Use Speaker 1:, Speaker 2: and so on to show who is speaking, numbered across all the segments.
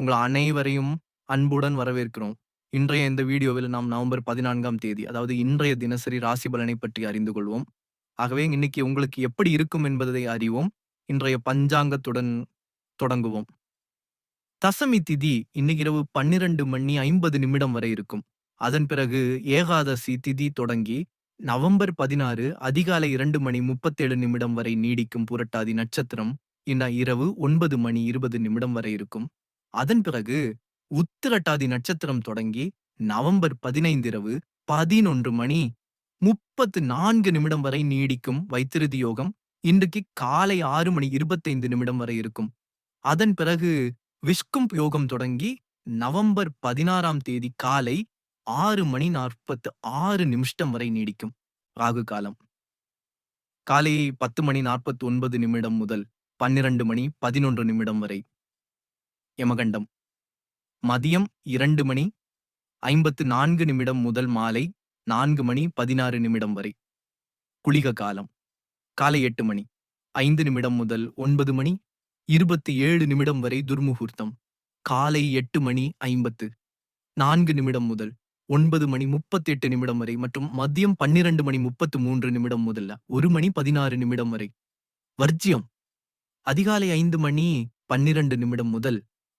Speaker 1: உங்கள் அனைவரையும் அன்புடன் வரவேற்கிறோம். இன்றைய இந்த வீடியோவில் நாம் நவம்பர் 14ஆம் தேதி, அதாவது இன்றைய தினசரி ராசி பலனை பற்றி அறிந்து கொள்வோம். ஆகவே இன்னைக்கு உங்களுக்கு எப்படி இருக்கும் என்பதை அறிவோம். இன்றைய பஞ்சாங்கத்துடன் தொடங்குவோம். தசமி திதி இன்னைக்கு இரவு 12 மணி 50 நிமிடம் வரை இருக்கும். அதன் பிறகு ஏகாதசி திதி தொடங்கி நவம்பர் 16 அதிகாலை இரண்டு மணி 37 நிமிடம் வரை நீடிக்கும் புரட்டாதி நட்சத்திரம் இன்ன இரவு ஒன்பது மணி 20 நிமிடம் வரை இருக்கும். அதன் பிறகு உத்திரட்டாதி நட்சத்திரம் தொடங்கி நவம்பர் 15 இரவு 11 மணி 34 நிமிடம் வரை நீடிக்கும் வைத்திருதி யோகம் இன்றைக்கு காலை ஆறு மணி 25 நிமிடம் வரை இருக்கும். அதன் பிறகு விஷ்கும் யோகம் தொடங்கி நவம்பர் 16ஆம் தேதி காலை ஆறு மணி 46 நிமிஷம் வரை நீடிக்கும் ராகு காலம். காலை 10 மணி 49 நிமிடம் முதல் 12 மணி 11 நிமிடம் வரை யமகண்டம். மதியம் இரண்டு மணி ஐம்பத்து நான்கு நிமிடம் முதல் மாலை நான்கு மணி பதினாறு நிமிடம் வரை. குளிக காலம். காலை எட்டு மணி ஐந்து நிமிடம் முதல் ஒன்பது மணி இருபத்தி ஏழு நிமிடம் வரை துர்முகூர்த்தம். காலை எட்டு மணி ஐம்பத்து நான்கு நிமிடம் முதல் ஒன்பது மணி முப்பத்தி எட்டு நிமிடம் வரை மற்றும் மதியம் பன்னிரண்டு மணி முப்பத்து மூன்று நிமிடம் முதல்ல ஒரு மணி பதினாறு நிமிடம் வரை. வர்ஜியம் அதிகாலை ஐந்து மணி பன்னிரண்டு நிமிடம் முதல்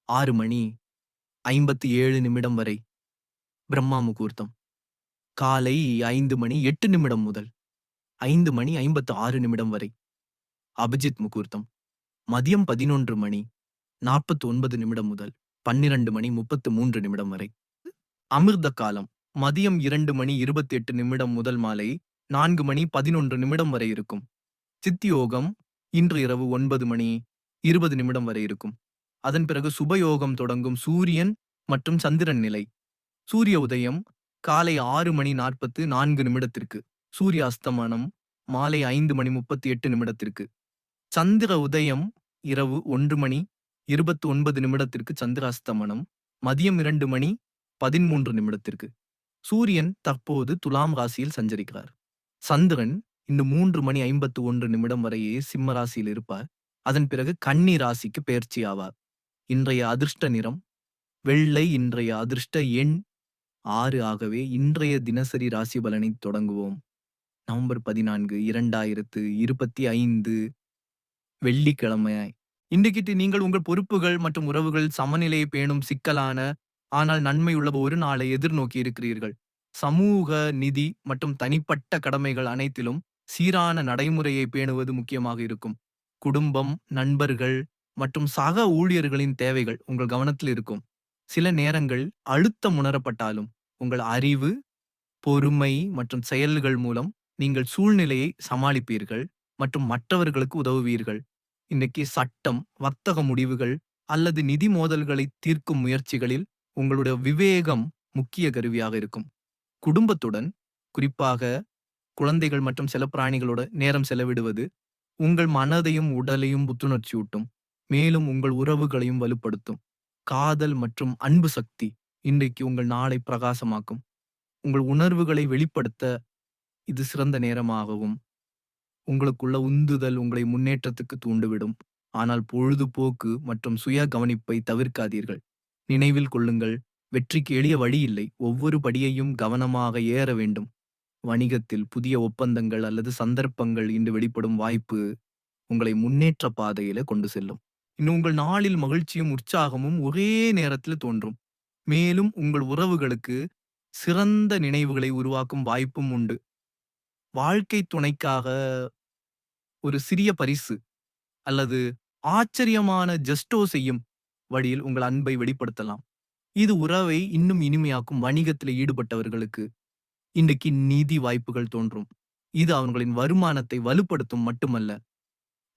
Speaker 1: ஆறு மணி ஐம்பத்தி ஏழு நிமிடம் வரை பிரம்மா முகூர்த்தம். காலை ஐந்து மணி எட்டு நிமிடம் முதல் ஐந்து மணி ஐம்பத்து ஆறு நிமிடம் வரை அபிஜித் முகூர்த்தம். மதியம் பதினொன்று மணி நாற்பத்தி ஒன்பது நிமிடம் முதல் பன்னிரண்டு மணி முப்பத்து மூன்று நிமிடம் வரை. அமிர்த காலம் மதியம் இரண்டு மணி இருபத்தி எட்டு நிமிடம் முதல் மாலை நான்கு மணி பதினொன்று நிமிடம் வரை இருக்கும். சித்தியோகம் இன்று இரவு ஒன்பது மணி இருபது நிமிடம் வரை இருக்கும். அதன் பிறகு சுபயோகம் தொடங்கும் சூரியன் மற்றும் சந்திரன் நிலை. சூரிய உதயம் காலை ஆறு மணி 44 நிமிடத்திற்கு. சூரிய அஸ்தமனம் மாலை ஐந்து மணி 38 நிமிடத்திற்கு. சந்திர உதயம் இரவு ஒன்று மணி 29 நிமிடத்திற்கு சந்திர அஸ்தமனம். மதியம் இரண்டு மணி 13 நிமிடத்திற்கு. சூரியன் தற்போது துலாம் ராசியில் சஞ்சரிக்கிறார். சந்திரன் இன்னும் மூன்று மணி 51 நிமிடம் வரையே சிம்ம ராசியில் இருப்பார். அதன் பிறகு கன்னி ராசிக்கு பெயர்ச்சி ஆவார். இன்றைய அதிர்ஷ்ட நிறம் வெள்ளை இன்றைய அதிர்ஷ்ட எண் ஆறு ஆகவே இன்றைய தினசரி ராசி பலனை தொடங்குவோம். நவம்பர் 14 2025 வெள்ளிக்கிழமை இன்றைக்கிட்டு நீங்கள் உங்கள் பொறுப்புகள் மற்றும் உறவுகள் சமநிலையை பேணும் சிக்கலான ஆனால் நன்மையுள்ள ஒரு நாளை எதிர்நோக்கி இருக்கிறீர்கள். சமூக நிதி மற்றும் தனிப்பட்ட கடமைகள் அனைத்திலும் சீரான நடைமுறையை பேணுவது முக்கியமாக இருக்கும். குடும்பம் நண்பர்கள் மற்றும் சக ஊழியர்களின் தேவைகள் உங்கள் கவனத்தில் இருக்கும். சில நேரங்கள் அழுத்தம் உணரப்பட்டாலும் உங்கள் அறிவு பொறுமை மற்றும் செயல்கள் மூலம் நீங்கள் சூழ்நிலையை சமாளிப்பீர்கள் மற்றும் மற்றவர்களுக்கு உதவுவீர்கள். இன்னைக்கு சட்டம் வர்த்தக முடிவுகள் அல்லது நிதி மோதல்களை தீர்க்கும் முயற்சிகளில் உங்களுடைய விவேகம் முக்கிய கருவியாக இருக்கும். குடும்பத்துடன் குறிப்பாக குழந்தைகள் மற்றும் செல்லப்பிராணிகளோட நேரம் செலவிடுவது உங்கள் மனதையும் உடலையும் புத்துணர்ச்சியூட்டும். மேலும் உங்கள் உறவுகளையும் வலுப்படுத்தும். காதல் மற்றும் அன்பு சக்தி இன்றைக்கு உங்கள் நாளை பிரகாசமாக்கும். உங்கள் உணர்வுகளை வெளிப்படுத்த இது சிறந்த நேரமாகவும் உங்களுக்குள்ள உந்துதல் உங்களை முன்னேற்றத்துக்கு தூண்டுவிடும் ஆனால் பொழுதுபோக்கு மற்றும் சுய கவனிப்பை தவிர்க்காதீர்கள். நினைவில் கொள்ளுங்கள் வெற்றிக்கு எளிய வழி இல்லை. ஒவ்வொரு படியையும் கவனமாக ஏற வேண்டும். வணிகத்தில் புதிய ஒப்பந்தங்கள் அல்லது சந்தர்ப்பங்கள் இன்று வெளிப்படும் வாய்ப்பு உங்களை முன்னேற்ற பாதையில கொண்டு செல்லும். இன்னும் உங்கள் நாளில் மகிழ்ச்சியும் உற்சாகமும் ஒரே நேரத்தில் தோன்றும். மேலும் உங்கள் உறவுகளுக்கு சிறந்த நினைவுகளை உருவாக்கும் வாய்ப்பும் உண்டு. வாழ்க்கை துணைக்காக ஒரு சிறிய பரிசு அல்லது ஆச்சரியமான ஜெஸ்டோ செய்யும் வழியில் உங்கள் அன்பை வெளிப்படுத்தலாம். இது உறவை இன்னும் இனிமையாக்கும் வணிகத்தில் ஈடுபட்டவர்களுக்கு இன்றைக்கு நிதி வாய்ப்புகள் தோன்றும். இது அவர்களின் வருமானத்தை வலுப்படுத்தும் மட்டுமல்ல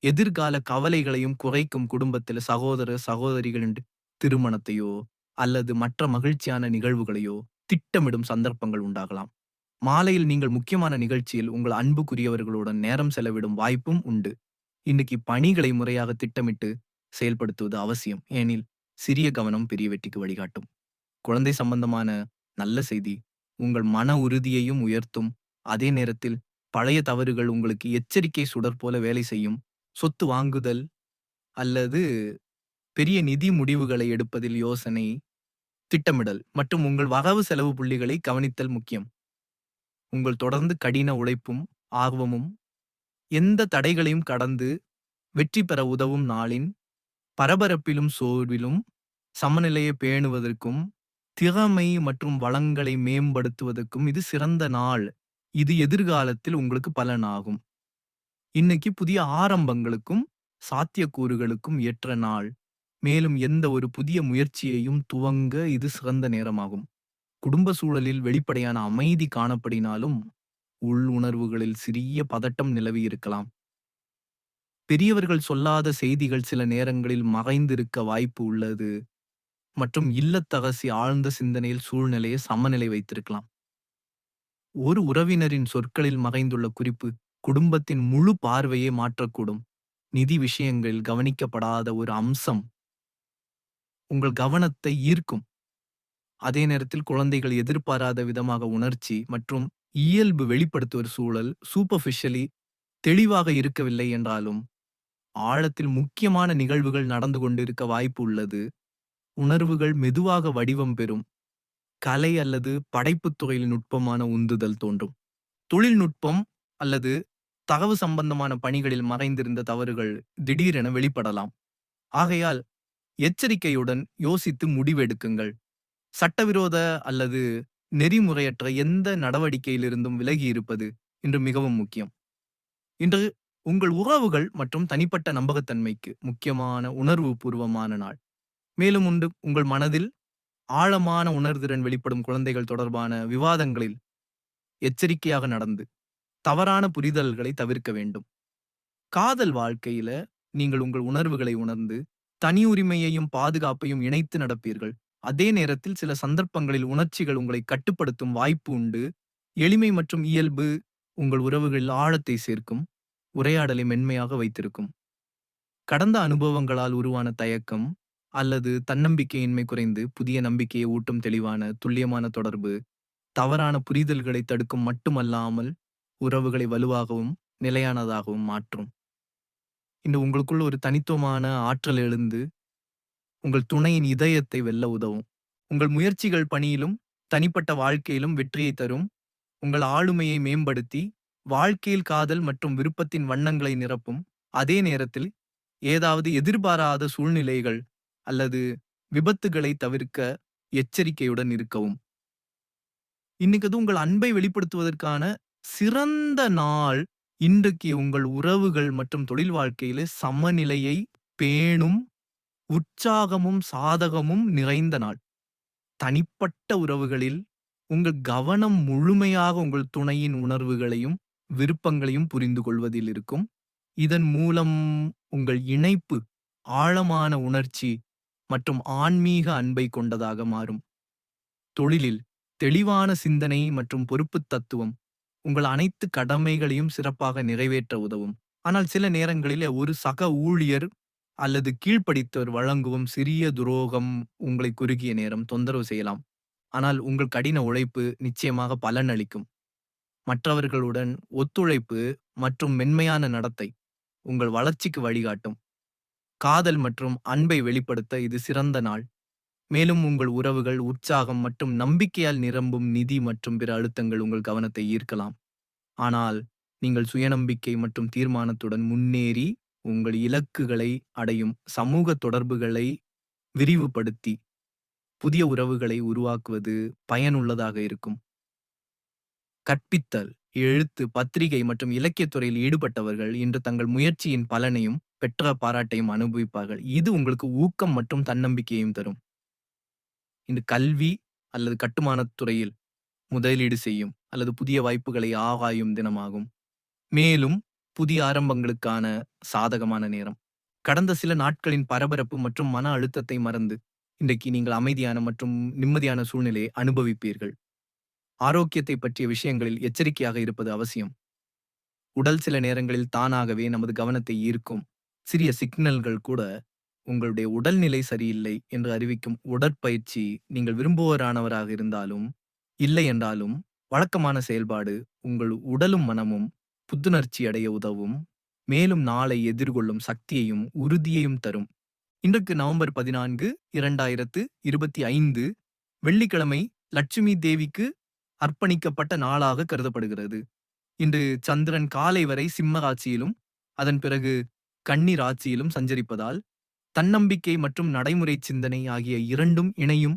Speaker 1: எதிர்கால கவலைகளையும் குறைக்கும் குடும்பத்தில் சகோதர சகோதரிகளின் திருமணத்தையோ அல்லது மற்ற மகிழ்ச்சியான நிகழ்வுகளையோ திட்டமிடும் சந்தர்ப்பங்கள் உண்டாகலாம். மாலையில் நீங்கள் முக்கியமான நிகழ்ச்சியில் உங்கள் அன்புக்குரியவர்களுடன் நேரம் செலவிடும் வாய்ப்பும் உண்டு. இன்னைக்கு பணிகளை முறையாக திட்டமிட்டு செயல்படுத்துவது அவசியம். ஏனில் சிறிய கவனம் பெரிய வெற்றிக்கு வழிகாட்டும். குழந்தை சம்பந்தமான நல்ல செய்தி உங்கள் மன உறுதியையும் உயர்த்தும். அதே நேரத்தில் பழைய தவறுகள் உங்களுக்கு எச்சரிக்கை சுடர் போல வேலை செய்யும். சொத்து வாங்குதல் அல்லது பெரிய நிதி முடிவுகளை எடுப்பதில் யோசனை திட்டமிடல் மற்றும் உங்கள் வரவு செலவு புள்ளிகளை கவனித்தல் முக்கியம். உங்கள் தொடர்ந்து கடின உழைப்பும் ஆர்வமும் எந்த தடைகளையும் கடந்து வெற்றி பெற உதவும் நாளின் பரபரப்பிலும் சோர்விலும் சமநிலையை பேணுவதற்கும் திறமை மற்றும் வளங்களை மேம்படுத்துவதற்கும் இது சிறந்த நாள். இது எதிர்காலத்தில் உங்களுக்கு பலனாகும். இன்னைக்கு புதிய ஆரம்பங்களுக்கும் சாத்தியக்கூறுகளுக்கும் ஏற்ற நாள். மேலும் எந்த ஒரு புதிய முயற்சியையும் துவங்க இது சிறந்த நேரமாகும். குடும்ப சூழலில் வெளிப்படையான அமைதி காணப்படினாலும் உள் உணர்வுகளில் சிறிய பதட்டம் நிலவி இருக்கலாம். பெரியவர்கள் சொல்லாத செய்திகள் சில நேரங்களில் மறைந்திருக்க வாய்ப்பு உள்ளது. மற்றும் இல்லத்தகசி ஆழ்ந்த சிந்தனையில் சூழ்நிலையை சமநிலை வைத்திருக்கலாம். ஒரு உறவினரின் சொற்களில் மறைந்துள்ள குறிப்பு குடும்பத்தின் முழு பார்வையை மாற்றக்கூடும். நிதி விஷயங்களில் கவனிக்கப்படாத ஒரு அம்சம். உங்கள் கவனத்தை ஈர்க்கும். அதே நேரத்தில் குழந்தைகள் எதிர்பாராத விதமாக உணர்ச்சி மற்றும் இயல்பு வெளிப்படுத்துவர் சூழல் சூப்பர்ஃபிஷியலி தெளிவாக இருக்கவில்லை என்றாலும் ஆழத்தில் முக்கியமான நிகழ்வுகள் நடந்து கொண்டிருக்க வாய்ப்பு உள்ளது. உணர்வுகள் மெதுவாக வடிவம் பெறும். கலை அல்லது படைப்புத் துறையில் நுட்பமான உந்துதல் தோன்றும். தொழில்நுட்பம் அல்லது தகவு சம்பந்தமான பணிகளில் மறைந்திருந்த தவறுகள் திடீரென வெளிப்படலாம். ஆகையால் எச்சரிக்கையுடன் யோசித்து முடிவெடுக்குங்கள். சட்டவிரோத அல்லது நெறிமுறையற்ற எந்த நடவடிக்கையிலிருந்தும் விலகி இருப்பது இன்று மிகவும் முக்கியம். இன்று உங்கள் உறவுகள் மற்றும் தனிப்பட்ட நம்பகத்தன்மைக்கு முக்கியமான உணர்வு பூர்வமான நாள். மேலும் உண்டு உங்கள் மனதில் ஆழமான உணர்திறன் வெளிப்படும் குழந்தைகள் தொடர்பான விவாதங்களில் எச்சரிக்கையாக நடந்து தவறான புரிதல்களை தவிர்க்க வேண்டும். காதல் வாழ்க்கையில நீங்கள் உங்கள் உணர்வுகளை உணர்ந்து தனி உரிமையையும் பாதுகாப்பையும் இணைத்து நடப்பீர்கள். அதே நேரத்தில் சில சந்தர்ப்பங்களில் உணர்ச்சிகள் உங்களை கட்டுப்படுத்தும் வாய்ப்பு உண்டு. எளிமை மற்றும் இயல்பு உங்கள் உறவுகளில் ஆழத்தை சேர்க்கும் உரையாடலை மென்மையாக வைத்திருக்கும். கடந்த அனுபவங்களால் உருவான தயக்கம் அல்லது தன்னம்பிக்கையின்மை குறைந்து புதிய நம்பிக்கையை ஊட்டும் தெளிவான துல்லியமான தொடர்பு தவறான புரிதல்களை தடுக்கும் மட்டுமல்லாமல் உறவுகளை வலுவாகவும் நிலையானதாகவும் மாற்றும். இன்று உங்களுக்குள் ஒரு தனித்துவமான ஆற்றல் எழுந்து உங்கள் துணையின் இதயத்தை வெல்ல உதவும். உங்கள் முயற்சிகள் பணியிலும் தனிப்பட்ட வாழ்க்கையிலும் வெற்றியை தரும். உங்கள் ஆளுமையை மேம்படுத்தி வாழ்க்கையில் காதல் மற்றும் விருப்பத்தின் வண்ணங்களை நிரப்பும். அதே நேரத்தில் ஏதாவது எதிர்பாராத சூழ்நிலைகள் அல்லது விபத்துகளை தவிர்க்க எச்சரிக்கையுடன் இருக்கவும். இன்னைக்கு அது உங்கள் அன்பை வெளிப்படுத்துவதற்கான சிறந்த நாள் இன்றைக்கு உங்கள் உறவுகள் மற்றும் தொழில் வாழ்க்கையில சமநிலையை பேணும் உற்சாகமும் சாதகமும் நிறைந்த நாள். தனிப்பட்ட உறவுகளில் உங்கள் கவனம் முழுமையாக உங்கள் துணையின் உணர்வுகளையும் விருப்பங்களையும் புரிந்து கொள்வதில் இருக்கும். இதன் மூலம் உங்கள் இணைப்பு ஆழமான உணர்ச்சி மற்றும் ஆன்மீக அன்பை கொண்டதாக மாறும். தொழிலில் தெளிவான சிந்தனை மற்றும் பொறுப்பு தத்துவம் உங்கள் அனைத்து கடமைகளையும் சிறப்பாக நிறைவேற்ற உதவும். ஆனால் சில நேரங்களில் ஒரு சக ஊழியர் அல்லது கீழ்ப்படித்தவர் வழங்கும் சிறிய துரோகம் உங்களை குறுகிய நேரம் தொந்தரவு செய்யலாம். ஆனால் உங்கள் கடின உழைப்பு நிச்சயமாக பலனளிக்கும். மற்றவர்களுடன் ஒத்துழைப்பு மற்றும் மென்மையான நடத்தை உங்கள் வளர்ச்சிக்கு வழிகாட்டும். காதல் மற்றும் அன்பை வெளிப்படுத்த இது சிறந்த நாள். மேலும் உங்கள் உறவுகள் உற்சாகம் மற்றும் நம்பிக்கையால் நிரம்பும் நிதி மற்றும் பிற அழுத்தங்கள் உங்கள் கவனத்தை ஈர்க்கலாம். ஆனால் நீங்கள் சுயநம்பிக்கை மற்றும் தீர்மானத்துடன் முன்னேறி உங்கள் இலக்குகளை அடையும் சமூக தொடர்புகளை விரிவுபடுத்தி புதிய உறவுகளை உருவாக்குவது பயனுள்ளதாக இருக்கும். கற்பித்தல் எழுத்து பத்திரிகை மற்றும் இலக்கியத் துறையில் ஈடுபட்டவர்கள் இன்று தங்கள் முயற்சியின் பலனையும் பெற்ற பாராட்டையும் அனுபவிப்பார்கள். இது உங்களுக்கு ஊக்கம் மற்றும் தன்னம்பிக்கையையும் தரும். இந்த கல்வி அல்லது கட்டுமானத் துறையில் முதலீடு செய்யும் அல்லது புதிய வாய்ப்புகளை ஆகாயும் தினமாகும். மேலும் புதிய ஆரம்பங்களுக்கான சாதகமான நேரம். கடந்த சில நாட்களின் பரபரப்பு மற்றும் மன அழுத்தத்தை மறந்து இன்றைக்கு நீங்கள் அமைதியான மற்றும் நிம்மதியான சூழ்நிலையை அனுபவிப்பீர்கள். ஆரோக்கியத்தை பற்றிய விஷயங்களில் எச்சரிக்கையாக இருப்பது அவசியம். உடல் சில நேரங்களில் தானாகவே நமது கவனத்தை ஈர்க்கும். சிறிய சிக்னல்கள் கூட உங்களுடைய உடல்நிலை சரியில்லை என்று அறிவிக்கும் உடற்பயிற்சி நீங்கள் விரும்புவரானவராக இருந்தாலும் இல்லை என்றாலும் வழக்கமான செயல்பாடு உங்கள் உடலும் மனமும் புத்துணர்ச்சி அடைய உதவும் மேலும் நாளை எதிர்கொள்ளும் சக்தியையும் உறுதியையும் தரும். இன்றைக்கு நவம்பர் பதினான்கு இரண்டாயிரத்து இருபத்தி ஐந்து வெள்ளிக்கிழமை லட்சுமி தேவிக்கு அர்ப்பணிக்கப்பட்ட நாளாக கருதப்படுகிறது. இன்று சந்திரன் காலை வரை சிம்ம ராட்சியிலும் அதன் பிறகு கன்னி ஆட்சியிலும் சஞ்சரிப்பதால் தன்னம்பிக்கை மற்றும் நடைமுறை சிந்தனை ஆகிய இரண்டும் இணையும்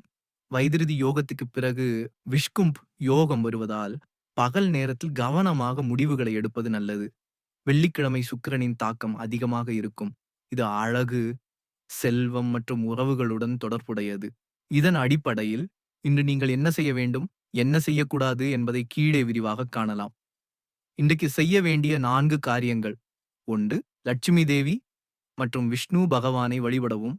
Speaker 1: வைதிருதி யோகத்துக்கு பிறகு விஷ்கும்ப் யோகம் வருவதால் பகல் நேரத்தில் கவனமாக முடிவுகளை எடுப்பது நல்லது. வெள்ளிக்கிழமை சுக்கிரனின் தாக்கம் அதிகமாக இருக்கும். இது அழகு செல்வம் மற்றும் உறவுகளுடன் தொடர்புடையது. இதன் அடிப்படையில் இன்று நீங்கள் என்ன செய்ய வேண்டும் என்ன செய்யக்கூடாது என்பதை கீழே விரிவாக காணலாம். இன்றைக்கு செய்ய வேண்டிய நான்கு காரியங்கள். ஒன்று லட்சுமி தேவி மற்றும் விஷ்ணு பகவானை வழிபடவும்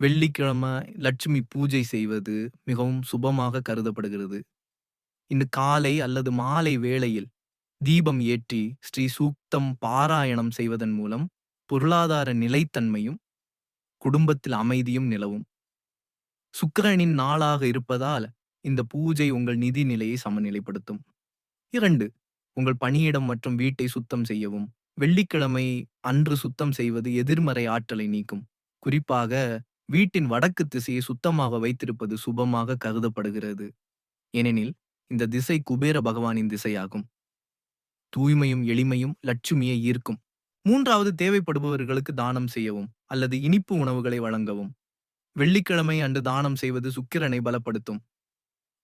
Speaker 1: வெள்ளிக்கிழமை லட்சுமி பூஜை செய்வது மிகவும் சுபமாக கருதப்படுகிறது. இன்று காலை அல்லது மாலை வேளையில் தீபம் ஏற்றி ஸ்ரீ சூக்தம் பாராயணம் செய்வதன் மூலம் பொருளாதார நிலைத்தன்மையும் குடும்பத்தில் அமைதியும் நிலவும். சுக்கிரனின் நாளாக இருப்பதால் இந்த பூஜை உங்கள் நிதி நிலையை சமநிலைப்படுத்தும். இரண்டு உங்கள் பணியிடம் மற்றும் வீட்டை சுத்தம் செய்யவும். வெள்ளிக்கிழமை அன்று சுத்தம் செய்வது எதிர்மறை ஆற்றலை நீக்கும். குறிப்பாக வீட்டின் வடக்கு திசையை சுத்தமாக வைத்திருப்பது சுபமாக கருதப்படுகிறது. ஏனெனில் இந்த திசை குபேர பகவானின் திசையாகும். தூய்மையும் எளிமையும் லட்சுமியை ஈர்க்கும். மூன்றாவது தேவைப்படுபவர்களுக்கு தானம் செய்யவும் அல்லது இனிப்பு உணவுகளை வழங்கவும். வெள்ளிக்கிழமை அன்று தானம் செய்வது சுக்கிரனை பலப்படுத்தும்.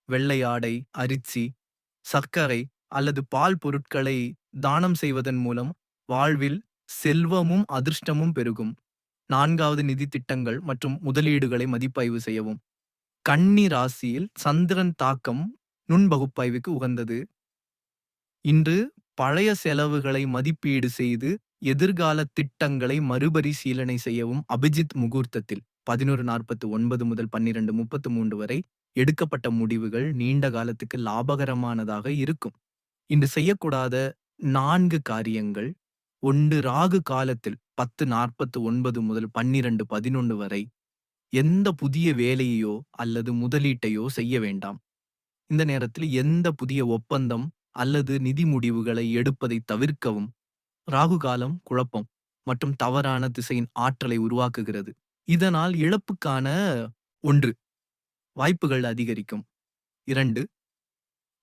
Speaker 1: வெள்ளை ஆடை அரிசி சர்க்கரை அல்லது பால் பொருட்களை தானம் செய்வதன் மூலம் வாழ்வில் செல்வமும் அதிர்ஷ்டமும் பெருகும். நான்காவது நிதி திட்டங்கள் மற்றும் முதலீடுகளை மதிப்பாய்வு செய்யவும். கன்னி ராசியில் சந்திரன் தாக்கம் நுண்பகுப்பாய்வுக்கு உகந்தது. இன்று பழைய செலவுகளை மதிப்பீடு செய்து எதிர்கால திட்டங்களை மறுபரிசீலனை செய்யவும் அபிஜித் முகூர்த்தத்தில் பதினோரு நாற்பத்து ஒன்பது முதல் பன்னிரண்டு முப்பத்து மூன்று வரை எடுக்கப்பட்ட முடிவுகள் நீண்ட காலத்துக்கு லாபகரமானதாக இருக்கும். இன்று செய்யக்கூடாத நான்கு காரியங்கள் ஒன்று ராகு காலத்தில் பத்து நாற்பத்து ஒன்பது முதல் பன்னிரண்டு பதினொன்று வரை எந்த புதிய வேலையையோ அல்லது முதலீட்டையோ செய்ய வேண்டாம். இந்த நேரத்தில் எந்த புதிய ஒப்பந்தம் அல்லது நிதி முடிவுகளை எடுப்பதை தவிர்க்கவும் ராகு காலம் குழப்பம் மற்றும் தவறான திசையின் ஆற்றலை உருவாக்குகிறது. இதனால் இழப்புக்கான ஒன்று வாய்ப்புகள் அதிகரிக்கும். இரண்டு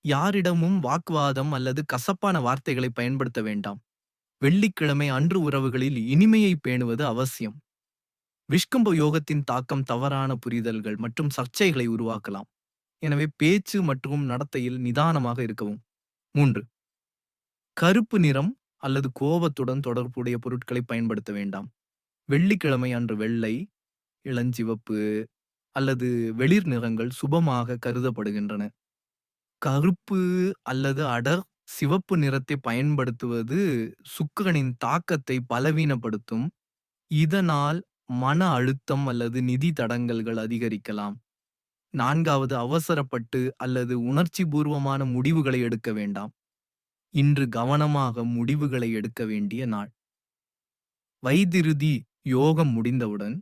Speaker 1: யாரிடமும் வாக்குவாதம் அல்லது கசப்பான வார்த்தைகளை பயன்படுத்த வேண்டாம். வெள்ளிக்கிழமை அன்று உறவுகளில் இனிமையை பேணுவது அவசியம். விஷ்கம்ப யோகத்தின் தாக்கம் தவறான புரிதல்கள் மற்றும் சர்ச்சைகளை உருவாக்கலாம். எனவே பேச்சு மற்றும் நடத்தையில் நிதானமாக இருக்கவும். மூன்று. கருப்பு நிறம் அல்லது கோபத்துடன் தொடர்புடைய பொருட்களை பயன்படுத்த வேண்டாம். வெள்ளிக்கிழமை அன்று வெள்ளை இளஞ்சிவப்பு அல்லது வெளிர் நிறங்கள் சுபமாக கருதப்படுகின்றன. கருப்பு அல்லது அடர் சிவப்பு நிறத்தை பயன்படுத்துவது சுக்கிரனின் தாக்கத்தை பலவீனப்படுத்தும். இதனால் மன அழுத்தம் அல்லது நிதி தடங்கல்கள் அதிகரிக்கலாம். நான்காவது அவசரப்பட்டு அல்லது உணர்ச்சி பூர்வமான முடிவுகளை எடுக்க வேண்டாம். இன்று கவனமாக முடிவுகளை எடுக்க வேண்டிய நாள். வைதிருதி யோகம் முடிந்தவுடன்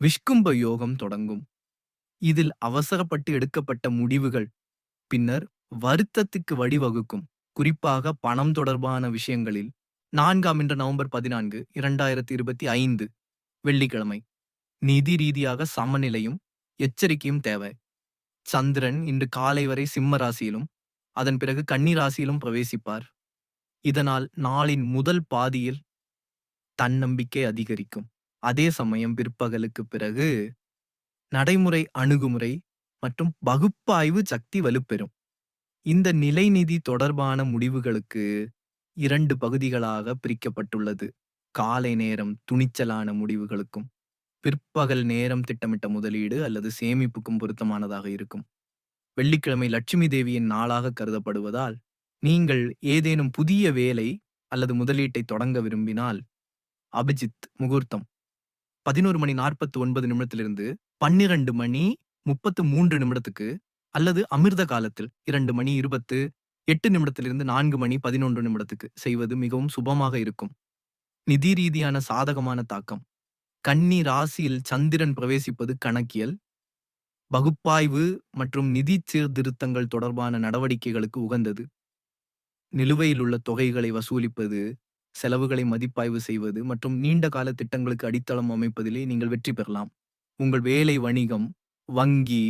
Speaker 1: விஷ்கும்ப யோகம் தொடங்கும். இதில் அவசரப்பட்டு எடுக்கப்பட்ட முடிவுகள் பின்னர் வருத்தத்துக்கு வழிவகுக்கும். குறிப்பாக பணம் தொடர்பான விஷயங்களில் நான்காம் இன்று நவம்பர் பதினான்கு இரண்டாயிரத்தி இருபத்தி ஐந்து வெள்ளிக்கிழமை. நிதி ரீதியாக சமநிலையும் எச்சரிக்கையும் தேவை. சந்திரன் இன்று காலை வரை சிம்ம ராசியிலும் அதன் பிறகு கன்னி ராசியிலும் பிரவேசிப்பார். இதனால் நாளின் முதல் பாதியில் தன்னம்பிக்கை அதிகரிக்கும். அதே சமயம் பிற்பகலுக்கு பிறகு நடைமுறை அணுகுமுறை மற்றும் பகுப்பாய்வு சக்தி வலுப்பெறும். இந்த நிலைநிதி தொடர்பான முடிவுகளுக்கு இரண்டு பகுதிகளாக பிரிக்கப்பட்டுள்ளது. காலை நேரம் துணிச்சலான முடிவுகளுக்கும் பிற்பகல் நேரம் திட்டமிட்ட முதலீடு அல்லது சேமிப்புக்கும் பொருத்தமானதாக இருக்கும். வெள்ளிக்கிழமை லட்சுமி தேவியின் நாளாக கருதப்படுவதால் நீங்கள் ஏதேனும் புதிய வேலை அல்லது முதலீட்டை தொடங்க விரும்பினால் அபிஜித் முகூர்த்தம். பதினோரு மணி நாற்பத்தி ஒன்பது நிமிடத்திலிருந்து பன்னிரண்டு மணி முப்பத்து மூன்று நிமிடத்துக்கு அல்லது அமிர்த காலத்தில் இரண்டு மணி இருபத்து எட்டு நிமிடத்திலிருந்து நான்கு மணி பதினொன்று நிமிடத்துக்கு செய்வது மிகவும் சுபமாக இருக்கும். நிதி ரீதியான சாதகமான தாக்கம். கன்னி ராசியில் சந்திரன் பிரவேசிப்பது கணக்கியல். பகுப்பாய்வு மற்றும் நிதி சீர்திருத்தங்கள் தொடர்பான நடவடிக்கைகளுக்கு உகந்தது. நிலுவையில் உள்ள தொகைகளை வசூலிப்பது செலவுகளை மதிப்பாய்வு செய்வது மற்றும் நீண்ட கால திட்டங்களுக்கு அடித்தளம் அமைப்பதிலே நீங்கள் வெற்றி பெறலாம். உங்கள் வேலை வணிகம், வங்கி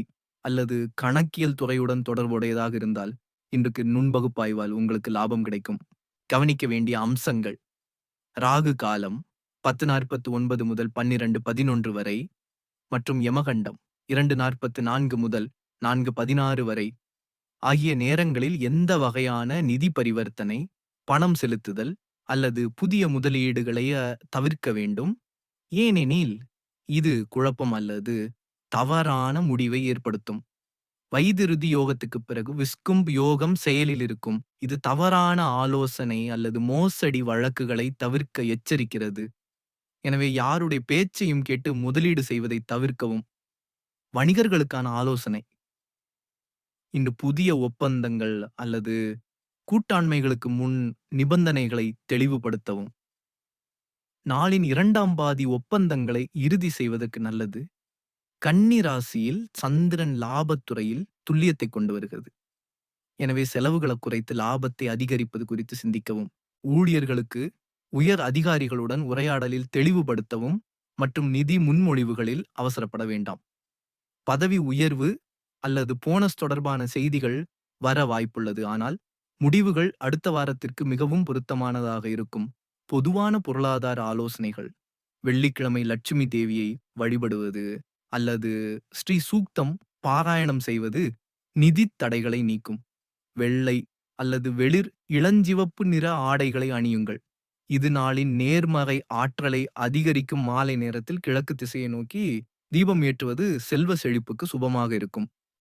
Speaker 1: அல்லது கணக்கியல் துறையுடன் தொடர்புடையதாக இருந்தால், இன்றைக்கு நுண்பகுப்பாய்வால் உங்களுக்கு லாபம் கிடைக்கும். கவனிக்க வேண்டிய அம்சங்கள் ராகு காலம் பத்து நாற்பத்து ஒன்பது முதல் பன்னிரண்டு பதினொன்று வரை மற்றும் யமகண்டம் இரண்டு நாற்பத்து நான்கு முதல் நான்கு பதினாறு வரை ஆகிய நேரங்களில் எந்த வகையான நிதி பரிவர்த்தனை, பணம் செலுத்துதல் அல்லது புதிய முதலீடுகளைய தவிர்க்க வேண்டும். ஏனெனில் இது குழப்பம் அல்லது தவறான முடிவை ஏற்படுத்தும். வைதிருதி யோகத்துக்கு பிறகு விஸ்கும்ப் யோகம் செயலில் இருக்கும். இது தவறான ஆலோசனை அல்லது மோசடி வழக்குகளை தவிர்க்க எச்சரிக்கிறது. எனவே யாருடைய பேச்சையும் கேட்டு முதலீடு செய்வதை தவிர்க்கவும். வணிகர்களுக்கான ஆலோசனை இன்று புதிய ஒப்பந்தங்கள் அல்லது கூட்டாண்மைகளுக்கு முன் நிபந்தனைகளை தெளிவுபடுத்தவும். நாளின் இரண்டாம் பாதி ஒப்பந்தங்களை இறுதி செய்வதற்கு நல்லது. கன்னி ராசியில் சந்திரன் லாபத்துறையில் துல்லியத்தை கொண்டு வருகிறது. எனவே செலவுகளை குறைத்து லாபத்தை அதிகரிப்பது குறித்து சிந்திக்கவும். ஊழியர்களுக்கு உயர் அதிகாரிகளுடன் உரையாடலில் தெளிவுபடுத்தவும் மற்றும் நிதி முன்மொழிவுகளில் அவசரப்பட வேண்டாம். பதவி உயர்வு அல்லது போனஸ் தொடர்பான செய்திகள் வர வாய்ப்புள்ளது ஆனால் முடிவுகள் அடுத்த வாரத்திற்கு மிகவும் பொருத்தமானதாக இருக்கும். பொதுவான பொருளாதார ஆலோசனைகள் வெள்ளிக்கிழமை லட்சுமி தேவியை வழிபடுவது அல்லது ஸ்ரீ சூக்தம் பாராயணம் செய்வது நிதித் தடைகளை நீக்கும். வெள்ளை அல்லது வெளிர் இளஞ்சிவப்பு நிற ஆடைகளை அணியுங்கள். இது நாளின் நேர்மறை ஆற்றலை அதிகரிக்கும் மாலை நேரத்தில் கிழக்கு திசையை நோக்கி தீபம் ஏற்றுவது செல்வ செழிப்புக்கு சுபமாக இருக்கும்.